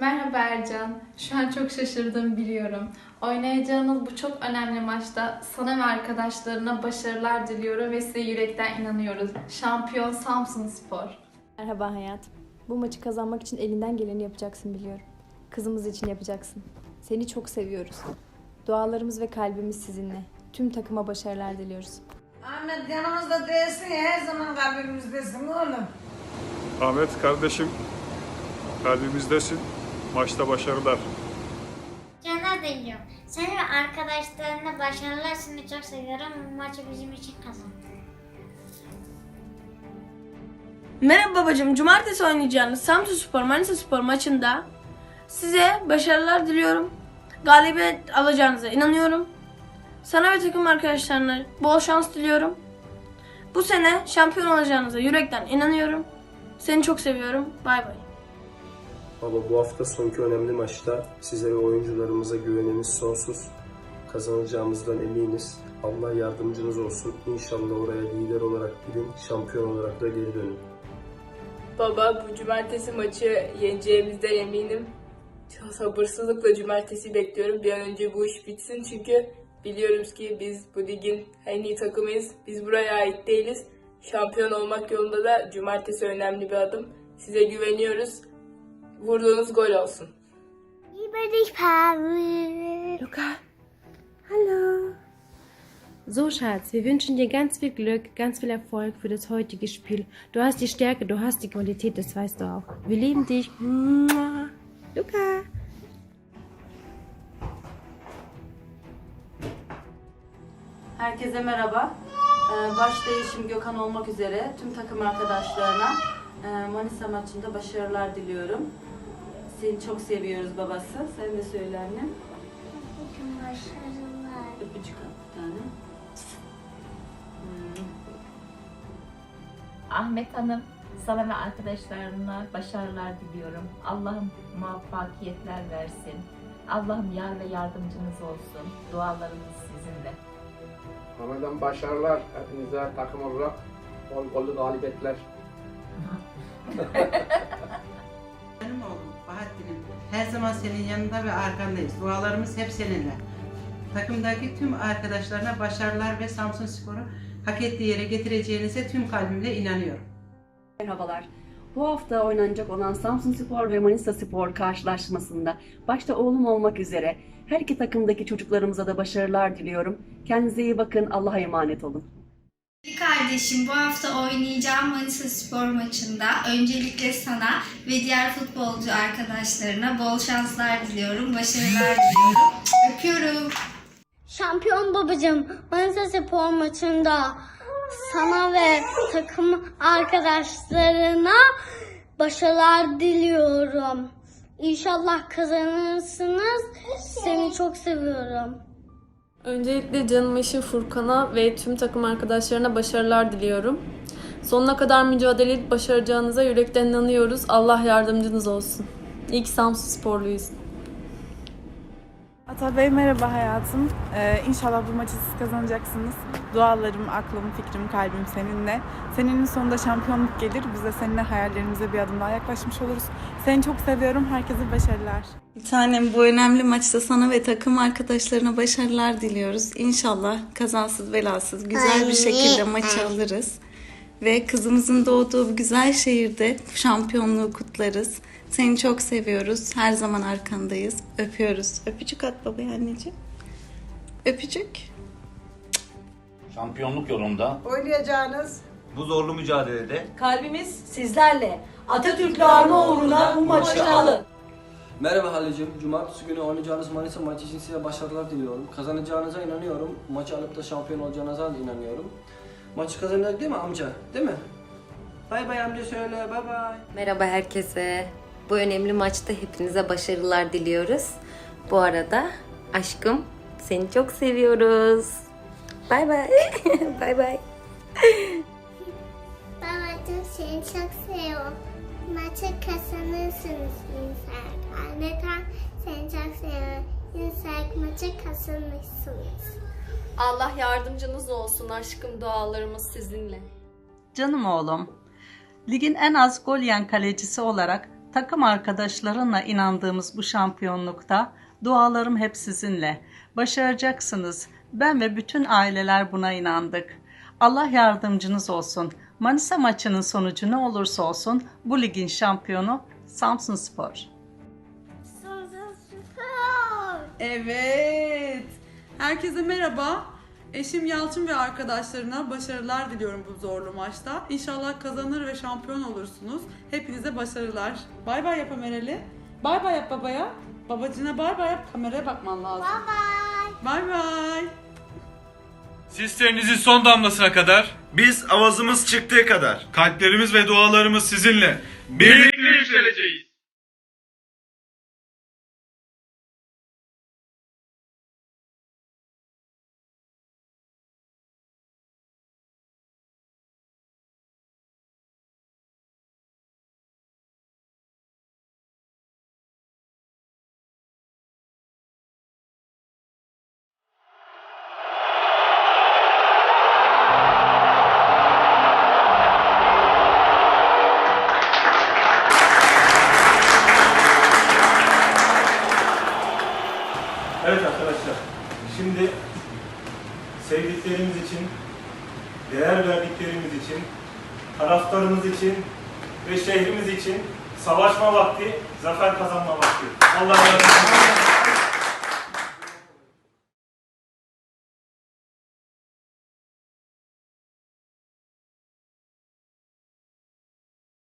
Merhaba Ercan. Şu an çok şaşırdım biliyorum. Oynayacağınız bu çok önemli maçta sana ve arkadaşlarına başarılar diliyorum ve size yürekten inanıyoruz. Şampiyon Samsun Spor. Merhaba hayatım. Bu maçı kazanmak için elinden geleni yapacaksın biliyorum. Kızımız için yapacaksın. Seni çok seviyoruz. Dualarımız ve kalbimiz sizinle. Tüm takıma başarılar diliyoruz. Ahmet yanımızda değilsin ya, her zaman kalbimizdesin oğlum. Ahmet kardeşim kalbimizdesin. Maçta başarılar. Caner diliyorum. Seni ve arkadaşlarına başarılar seni çok seviyorum. Bu maçı bizim için kazan. Merhaba babacığım. Cumartesi oynayacağınız Samsun Spor Manisa Spor maçında size başarılar diliyorum. Galibiyet alacağınıza inanıyorum. Sana ve takım arkadaşlarına bol şans diliyorum. Bu sene şampiyon olacağınıza yürekten inanıyorum. Seni çok seviyorum. Bay bay. Baba bu hafta sonki önemli maçta size ve oyuncularımıza güvenimiz sonsuz. Kazanacağımızdan eminiz. Allah yardımcınız olsun. İnşallah oraya lider olarak gidin, şampiyon olarak da geri dönün. Baba bu cumartesi maçı yeneceğimizden eminim. Çok sabırsızlıkla cumartesi bekliyorum. Bir an önce bu iş bitsin çünkü biliyoruz ki biz bu ligin en iyi takımıyız. Biz buraya ait değiliz. Şampiyon olmak yolunda da cumartesi önemli bir adım. Size güveniyoruz. Vurduğunuz gol olsun. Liebe dich, Pavel. Luca, hallo. So, Schatz, wir wünschen dir ganz viel Glück, ganz viel Erfolg für das heutige Spiel. Du hast die Stärke, du hast die Qualität, das weißt du auch. Wir lieben dich. Mua. Luca. Herkese merhaba. Ee, Baş değişim Gökhan olmak üzere tüm takım arkadaşlarına e, Manisa maçında başarılar diliyorum. Seni çok seviyoruz babası. Sen de söyle annem. Başarılar. Öpücük at bir tane. Ahmet Hanım, sana ve arkadaşlarına başarılar diliyorum. Allah'ım muvaffakiyetler versin. Allah'ım yar ve yardımcınız olsun. Dualarımız sizinle. Ahmet'den başarılar hepinize takım olarak bol gollü galibiyetler. Benim oğlum Bahattin'im. Her zaman senin yanında ve arkandayız. Dualarımız hep seninle. Takımdaki tüm arkadaşlarına başarılar ve Samsun Spor'u hak ettiği yere getireceğinize tüm kalbimle inanıyorum. Merhabalar. Bu hafta oynanacak olan Samsun Spor ve Manisa Spor karşılaşmasında başta oğlum olmak üzere her iki takımdaki çocuklarımıza da başarılar diliyorum. Kendinize iyi bakın. Allah'a emanet olun. Kardeşim bu hafta oynayacağım Manisa Spor maçında öncelikle sana ve diğer futbolcu arkadaşlarına bol şanslar diliyorum. Başarılar diliyorum. Öpüyorum. Şampiyon babacığım Manisa Spor maçında sana ve takım arkadaşlarına başarılar diliyorum. İnşallah kazanırsınız. Seni çok seviyorum. Öncelikle canım eşim Furkan'a ve tüm takım arkadaşlarına başarılar diliyorum. Sonuna kadar mücadele edip başaracağınıza yürekten inanıyoruz. Allah yardımcınız olsun. İlk Samsun sporluyuz. Ata Bey merhaba hayatım. Ee, inşallah bu maçı siz kazanacaksınız. Dualarım, aklım, fikrim, kalbim seninle. Senenin sonunda şampiyonluk gelir. Biz de seninle hayallerimize bir adım daha yaklaşmış oluruz. Seni çok seviyorum. Herkese başarılar. Bir tanem bu önemli maçta sana ve takım arkadaşlarına başarılar diliyoruz. İnşallah kazansız belasız güzel bir şekilde maçı alırız. Ve kızımızın doğduğu bu güzel şehirde şampiyonluğu kutlarız. Seni çok seviyoruz. Her zaman arkandayız. Öpüyoruz. Öpücük at babaya anneciğim. Öpücük. Şampiyonluk yolunda Oynayacağınız bu zorlu mücadelede Kalbimiz sizlerle. Atatürk'le arma uğruna bu maçı alın. Merhaba Halicim. Cumartesi günü oynayacağınız Manisa maçı için size başarılar diliyorum. Kazanacağınıza inanıyorum. Maçı alıp da şampiyon olacağınıza da inanıyorum. Maçı kazanacak değil mi amca? Değil mi? Bay bay amca söyle. Bay bay. Merhaba herkese. Bu önemli maçta hepinize başarılar diliyoruz. Bu arada aşkım seni çok seviyoruz. Bay bay. bay bay. Babacığım seni çok seviyorum. maçı kazanırsınız İnsak. Neden seni çok seviyorum. İnsak maçı kazanırsınız. Allah yardımcınız olsun aşkım dualarımız sizinle. Canım oğlum, ligin en az gol yiyen kalecisi olarak takım arkadaşlarınla inandığımız bu şampiyonlukta dualarım hep sizinle. Başaracaksınız. Ben ve bütün aileler buna inandık. Allah yardımcınız olsun. Manisa maçının sonucu ne olursa olsun bu ligin şampiyonu Samsun Spor. Samsun Spor. Evet. Herkese merhaba. Eşim Yalçın ve arkadaşlarına başarılar diliyorum bu zorlu maçta. İnşallah kazanır ve şampiyon olursunuz. Hepinize başarılar. Bay bay yap Ömereli. Bay bay yap babaya. Babacına bay bay yap. Kameraya bakman lazım. Bay bay. Siz terinizin son damlasına kadar, Biz avazımız çıktığı kadar. kalplerimiz ve dualarımız sizinle. Birlikte yükseleceğiz. Şimdi sevdiklerimiz için, değer verdiklerimiz için, taraftarımız için ve şehrimiz için savaşma vakti, zafer kazanma vakti. Allah razı olsun.